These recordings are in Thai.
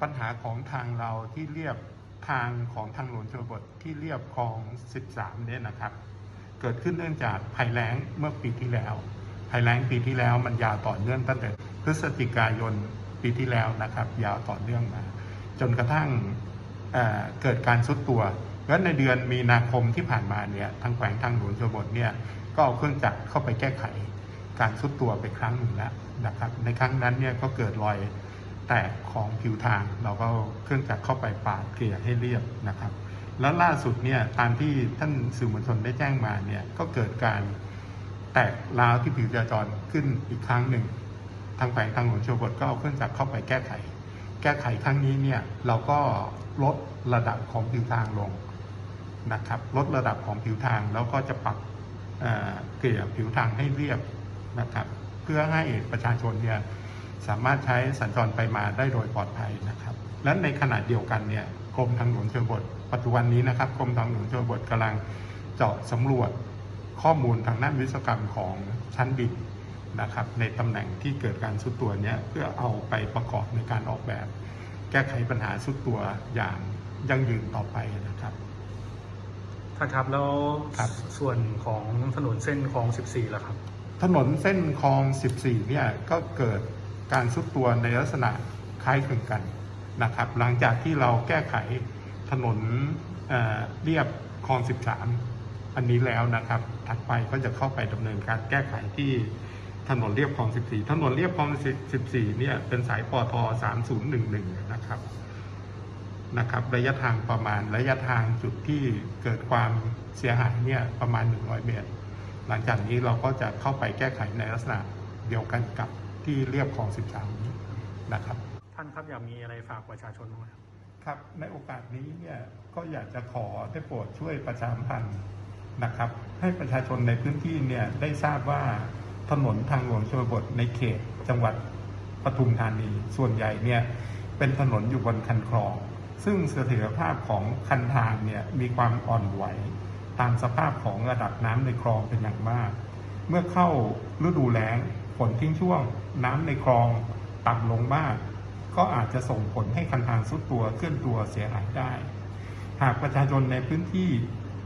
ปัญหาของทางเราที่เรียบทางของทางหลวงชนบทที่เรียบคลอง 13 เนี่ยนะครับ เกิดขึ้นเนื่องจากภัยแล้งเมื่อปีที่แล้วภัยแล้งปีที่แล้วมันยาวต่อเนื่องตั้งแต่พฤศจิกายนปีที่แล้วนะครับ ยาวต่อเนื่องมา จนกระทั่งเเกิดการซุดตัวแล้วในเดือนมีนาคมที่ผ่านมาเนี่ยทางแขวงทางหลวงชนบทเนี่ยก็เอาเครื่องจักรเข้าไปแก้ไข การซุดตัวไปครั้งหนึ่งแล้วนะครับ ในครั้งนั้นเนี่ยก็เกิดรอย แตกของผิวทาง เราก็เครื่องจักรเข้าไปปาดเกลี่ยให้เรียบนะครับ แล้วล่าสุดเนี่ยตามที่ท่านสื่อมวลชนได้แจ้งมาเนี่ยก็เกิดการแตกร้าวที่ผิวจราจรขึ้นอีกครั้งหนึ่ง ทางแขวงทางหลวงชนบทก็เอาเครื่องจักรเข้าไปแก้ไข แก้ไขครั้งนี้เนี่ยเราก็ลดระดับของผิวทางลงนะครับลดระดับของผิวทางแล้วก็จะปรับเเกลี่ยผิวทางให้เรียบนะครับ เพื่อให้ประชาชนเนี่ย สามารถใช้สัญจรไปมาได้โดยปลอดภัยนะครับ และในขณะเดียวกันเนี่ยกรมทางหลวงชนบทปัจจุบันนี้นะครับกรมทางหลวงชนบทกำลังเจาะสำรวจข้อมูลทางด้านวิศวกรรมของชั้นดินนะครับ ในตำแหน่งที่เกิดการสุดตัวเนี้ยเพื่อเอาไปประกอบในการออกแบบ แก้ไขปัญหาสุดตัวอย่างยั่งยืนต่อไปนะครับท่านครับแล้วครับส่วนของถนนเส้นคลอง 14ล่ะครับ ถนนเส้นคลอง 14เนี่ยก็เกิด การสุดตัวในลักษณะคล้ายคลึงกันนะครับ หลังจากที่เราแก้ไขถนนเเรียบคลอง 13 อันนี้แล้วนะครับ ถัดไปก็จะเข้าไปดำเนินการแก้ไขที่ถนนเรียบคลอง 14 ถนนเรียบคลอง 14 เนี่ยเป็นสายปอท3011 นะครับนะครับระยะทางประมาณระยะทางจุดที่เกิดความเสียหายเนี่ยประมาณ 100 เมตร หลังจากนี้เราก็จะเข้าไปแก้ไขในลักษณะเดียวกันกับ ที่เรียบคลอง 13 นี้นะครับ ท่านครับอยากมีอะไรฝากประชาชนบ้างไหมครับครับ ในโอกาสนี้เนี่ยก็อยากจะขอได้โปรดช่วยประชาสัมพันธ์นะครับ ให้ประชาชนในพื้นที่เนี่ยได้ทราบว่าถนนทางหลวงชนบทในเขตจังหวัดปทุมธานี ส่วนใหญ่เนี่ยเป็นถนนอยู่บนคันคลอง ซึ่งเสถียรภาพของคันทางเนี่ยมีความอ่อนไหว ตามสภาพของระดับน้ำในคลองเป็นอย่างมาก เมื่อเข้าฤดูแล้ง ฝนทิ้งช่วง น้ำในคลองต่ำลงมาก ก็อาจจะส่งผลให้คันทางสุดตัวเคลื่อนตัวเสียหายได้ หากประชาชนในพื้นที่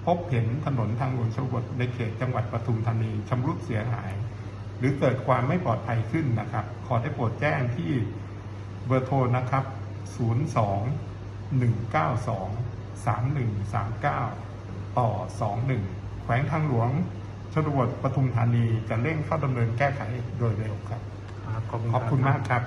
พบเห็นถนนทางหลวงชนบทในเขตจังหวัดปทุมธานีชำรุดเสียหาย หรือเกิดความไม่ปลอดภัยขึ้นนะครับ ขอได้โปรดแจ้งที่เบอร์โทรนะครับ 02 192 3139 ต่อ 21 แขวงทางหลวง ชนบทปทุมธานีจะเร่งเข้าดำเนินแก้ไขโดยเร็วครับครับขอบคุณขอบคุณรัมากครับ